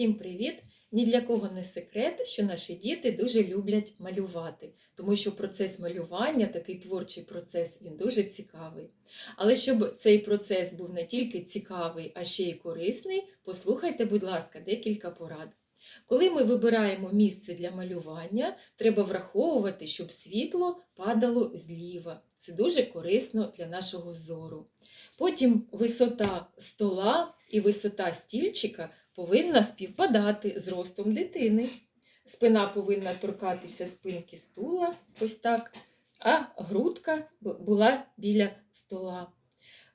Всім привіт! Ні для кого не секрет, що наші діти дуже люблять малювати, тому що процес малювання, такий творчий процес, він дуже цікавий. Але щоб цей процес був не тільки цікавий, а ще й корисний, послухайте, будь ласка, декілька порад. Коли ми вибираємо місце для малювання, треба враховувати, щоб світло падало зліва. Це дуже корисно для нашого зору. Потім висота стола і висота стільчика повинна співпадати з ростом дитини. Спина повинна торкатися спинки стула, ось так, а грудка була біля стола.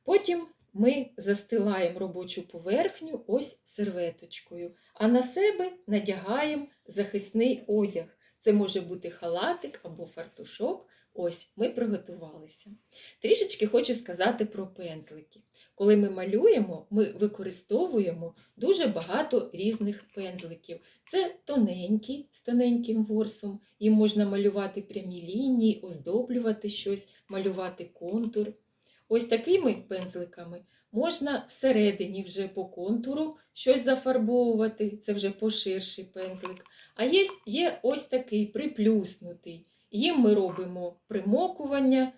Потім ми застилаємо робочу поверхню ось серветочкою, а на себе надягаємо захисний одяг. Це може бути халатик або фартушок. Ось ми приготувалися. Трішечки хочу сказати про пензлики. Коли ми малюємо, ми використовуємо дуже багато різних пензликів. Це тоненькі з тоненьким ворсом, їм можна малювати прямі лінії, оздоблювати щось, малювати контур. Ось такими пензликами можна всередині вже по контуру щось зафарбовувати, це вже поширший пензлик. А є, є ось такий приплюснутий. Їм ми робимо примокування.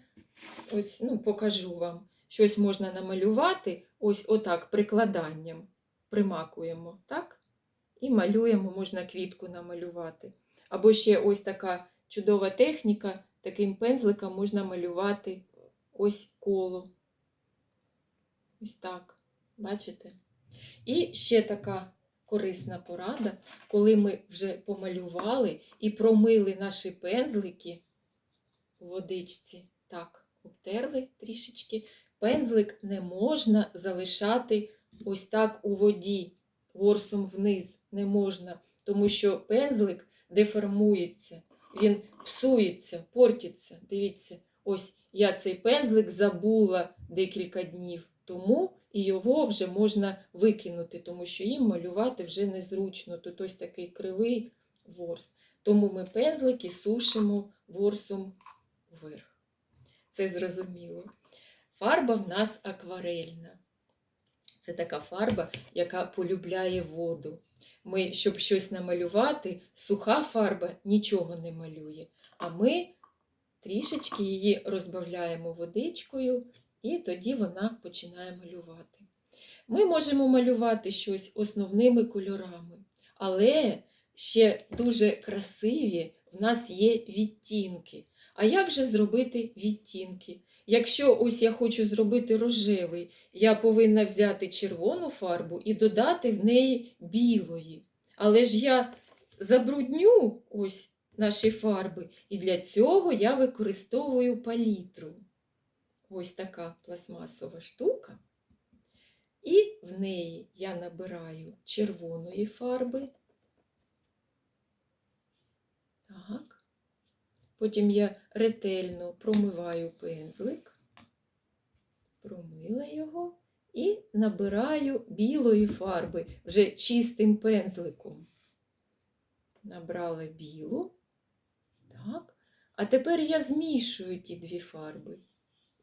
Ось, ну, покажу вам. Щось можна намалювати, ось отак прикладанням. Примакуємо, так? І малюємо, можна квітку намалювати. Або ще ось така чудова техніка, таким пензликом можна малювати ось коло. Ось так. Бачите? І ще така корисна порада, коли ми вже помалювали і промили наші пензлики у водичці. Так, обтерли трішечки. Пензлик не можна залишати ось так у воді, ворсом вниз не можна, тому що пензлик деформується, він псується, портиться. Дивіться, ось я цей пензлик забула декілька днів тому, і його вже можна викинути, тому що їм малювати вже незручно. Тут ось такий кривий ворс. Тому ми пензлики сушимо ворсом вверх. Це зрозуміло. Фарба в нас акварельна. Це така фарба, яка полюбляє воду. Ми, щоб щось намалювати, суха фарба нічого не малює. А ми трішечки її розбавляємо водичкою, і тоді вона починає малювати. Ми можемо малювати щось основними кольорами, але ще дуже красиві в нас є відтінки. А як же зробити відтінки? Якщо ось я хочу зробити рожевий, я повинна взяти червону фарбу і додати в неї білої. Але ж я забрудню ось наші фарби, і для цього я використовую палітру. Ось така пластмасова штука. І в неї я набираю червоної фарби. Так. Потім я ретельно промиваю пензлик, промила його і набираю білої фарби вже чистим пензликом. Набрала білу. Так. А тепер я змішую ті дві фарби.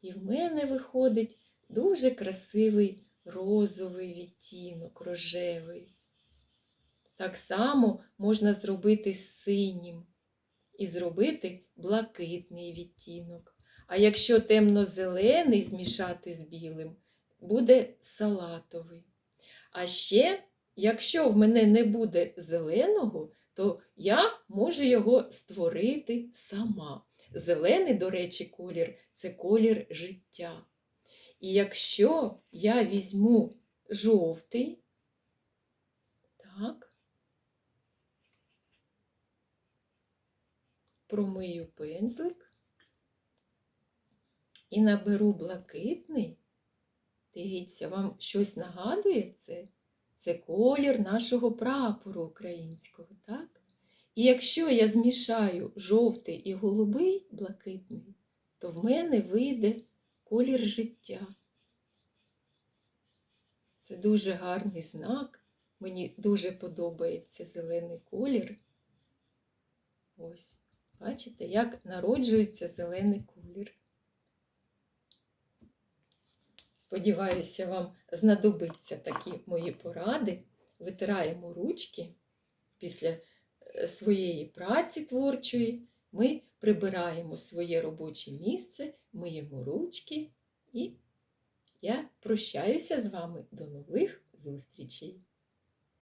І в мене виходить дуже красивий розовий відтінок, рожевий. Так само можна зробити з синім і зробити блакитний відтінок. А якщо темно-зелений змішати з білим, буде салатовий. А ще, якщо в мене не буде зеленого, то я можу його створити сама. Зелений, до речі, колір це колір життя. І якщо я візьму жовтий, так, промию пензлик і наберу блакитний, дивіться, вам щось нагадує це? Це колір нашого прапору українського, так? І якщо я змішаю жовтий і голубий блакитний, то в мене вийде колір життя. Це дуже гарний знак. Мені дуже подобається зелений колір. Ось, бачите, як народжується зелений колір. Сподіваюся, вам знадобиться такі мої поради. витираємо ручки після е, своєї праці творчої, ми прибираємо своє робоче місце, миємо ручки і я прощаюся з вами до нових зустрічей.